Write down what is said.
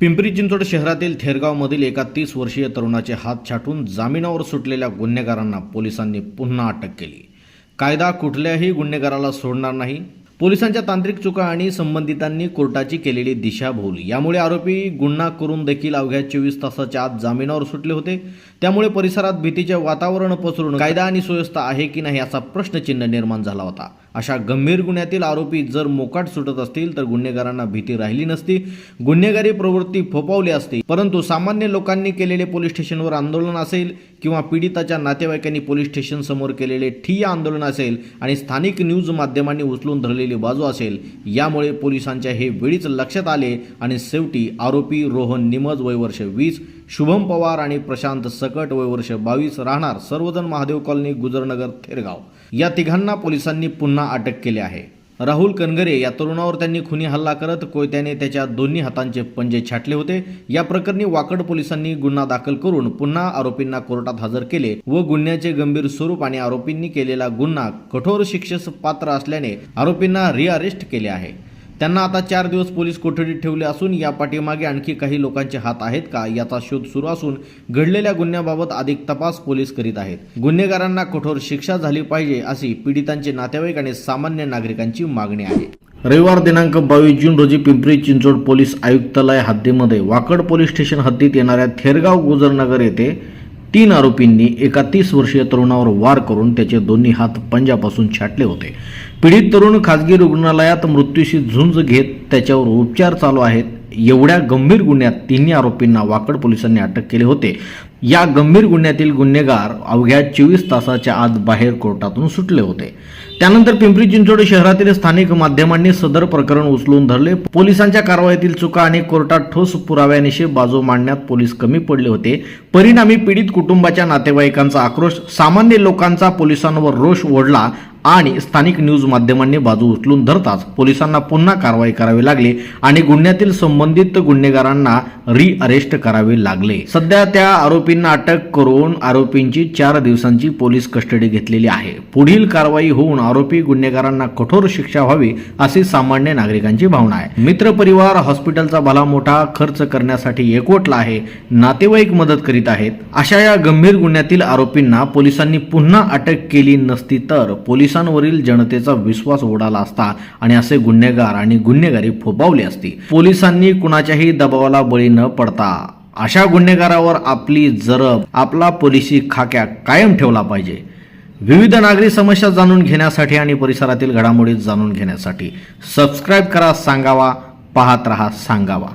पिंपरी चिंचवड शहरातील थेरगावमधील एका तीस वर्षीय तरुणाचे हात छाटून जामिनावर सुटलेल्या गुन्हेगारांना पोलिसांनी पुन्हा अटक केली. कायदा कुठल्याही गुन्हेगाराला सोडणार नाही. पोलिसांच्या तांत्रिक चुका आणि संबंधितांनी कोर्टाची केलेली दिशाभूल यामुळे आरोपी गुन्हा करून देखील अवघ्या चोवीस तासाच्या आत जामिनावर सुटले होते. त्यामुळे परिसरात भीतीचे वातावरण पसरून कायदा आणि सुव्यवस्था आहे की नाही याचा प्रश्नचिन्ह निर्माण झाला होता. अशा गंभीर गुन्ह्यातील आरोपी जर मोकाट सुटत असतील तर गुन्हेगारांना भीती राहिली नसती. गुन्हेगारी प्रवृत्ती फोपावली असती. परंतु सामान्य लोकांनी केलेले पोलीस स्टेशनवर आंदोलन असेल किंवा पीडिताच्या नातेवाईकांनी पोलीस स्टेशन समोर केलेले ठिय्या आंदोलन असेल आणि स्थानिक न्यूज माध्यमांनी उचलून धरलेली बाजू असेल यामुळे पोलिसांच्या हे वेळीच लक्षात आले आणि शेवटी आरोपी रोहन निमज वय वर्ष वीस शुभम पवार आणि प्रशांत सकट वय वर्ष बावीस राहणार सर्वजण महादेव कॉलनी गुजरनगर थेरगाव. या तिघांना पोलिसांनी पुन्हा अटक केली आहे. राहुल कनगरे या तरुणावर त्यांनी खुनी हल्ला करत कोयत्याने त्याच्या दोन्ही हातांचे पंजे छाटले होते. या प्रकरणी वाकड पोलिसांनी गुन्हा दाखल करून पुन्हा आरोपींना कोर्टात हजर केले व गुन्ह्याचे गंभीर स्वरूप आणि आरोपींनी केलेला गुन्हा कठोर शिक्षेस पात्र असल्याने आरोपींना रिअरेस्ट केले आहे. त्यांना आता चार दिवस पोलीस कोठडीत ठेवले असून या पाठीमागे आणखी काही लोकांचे हात आहेत का याचा शोध सुरू असून घडलेल्या गुन्ह्याबाबत अधिक तपास पोलीस करीत आहेत. गुन्हेगारांना कठोर शिक्षा झाली पाहिजे अशी पीडितांचे नातेवाईक आणि सामान्य नागरिकांची मागणी आहे. रविवार दिनांक बावीस जून रोजी पिंपरी चिंचवड पोलीस आयुक्तालय हद्दीमध्ये वाकड पोलीस स्टेशन हद्दीत येणाऱ्या थेरगाव गुजरनगर येथे तीन आरोपींनी एका तीस वर्षीय तरुणावर वार करून त्याचे दोन्ही हात पंजापासून छाटले होते. पीडित तरुण खासगी रुग्णालयात मृत्यूशी झुंज घेत त्याच्यावर उपचार चालू आहेत. एवढ्या गंभीर गुन्ह्यात तिन्ही आरोपींना वाकड पोलिसांनी अटक केले होते. या गंभीर गुन्ह्यातील गुन्हेगार अवघ्या चोवीस तासाच्या आत बाहेर कोर्टातून सुटले होते. त्यानंतर पिंपरी चिंचवड शहरातील स्थानिक माध्यमांनी सदर प्रकरण उचलून धरले. पोलिसांच्या कारवाईतील चुका आणि कोर्टात ठोस पुराव्यानिशी बाजू मांडण्यात पोलीस कमी पडले होते. परिणामी पीडित कुटुंबाच्या नातेवाईकांचा आक्रोश सामान्य लोकांचा पोलिसांवर रोष ओढला आणि स्थानिक न्यूज माध्यमांनी बाजू उचलून धरताच पोलिसांना पुन्हा कारवाई करावी लागली आणि गुन्ह्यातील संबंधित गुन्हेगारांना रिअरेस्ट करावे लागले. सध्या त्या आरोपींना अटक करून आरोपींची चार दिवसांची पोलीस कस्टडी घेतलेली आहे. पुढील कारवाई होऊन आरोपी गुन्हेगारांना कठोर शिक्षा व्हावी अशी सामान्य नागरिकांची भावना आहे. मित्र परिवार हॉस्पिटलचा भला मोठा खर्च करण्यासाठी एकवटला आहे नातेवाईक मदत करीत आहेत. अशा या गंभीर गुन्ह्यातील आरोपींना पोलिसांनी पुन्हा अटक केली नसती तर पोलिसांवरील जनतेचा विश्वास उडाला असता आणि असे गुन्हेगार आणि गुन्हेगारी फोपावली असती. पोलिसांनी कुणाच्याही दबावाला बळी न पडता अशा गुन्हेगारावर आपली जरब आपला पोलिसी खाक्या कायम ठेवला पाहिजे. विविध नागरी समस्या जाणून घेण्यासाठी आणि परिसरातील घडामोडी जाणून घेण्यासाठी सबस्क्राईब करा सांगावा पाहत रहा सांगावा.